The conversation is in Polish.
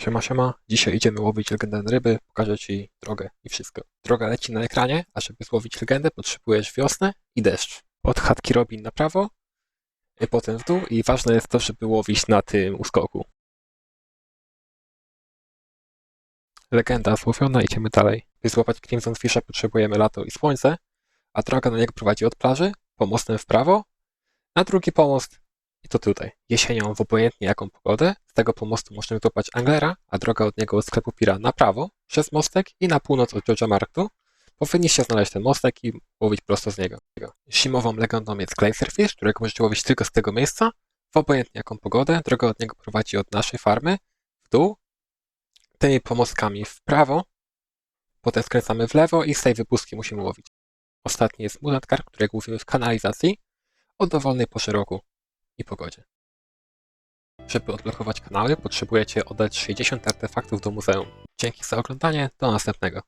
Siema, siema. Dzisiaj idziemy łowić legendarne ryby. Pokażę Ci drogę i wszystko. Droga leci na ekranie, a żeby złowić legendę potrzebujesz wiosnę i deszcz. Od chatki Robin na prawo, i potem w dół i ważne jest to, żeby łowić na tym uskoku. Legenda złowiona, idziemy dalej. By złapać Crimson Fisha potrzebujemy lato i słońce, a droga na niego prowadzi od plaży, pomostem w prawo, na drugi pomost i to tutaj. Jesienią w obojętnie jaką pogodę, z tego pomostu możemy złapać anglera, a droga od niego od sklepu Pira na prawo, przez mostek i na północ od George'a Marktu. Powinniście znaleźć ten mostek i łowić prosto z niego. Zimową legendą jest Glacier którego możecie łowić tylko z tego miejsca, w obojętnie jaką pogodę. Droga od niego prowadzi od naszej farmy w dół, tymi pomostkami w prawo, potem skręcamy w lewo i z tej wypustki musimy łowić. Ostatni jest mulatkar, którego łowimy w kanalizacji o dowolnej porze roku i pogodzie. Żeby odblokować kanały, potrzebujecie oddać 60 artefaktów do muzeum. Dzięki za oglądanie, do następnego.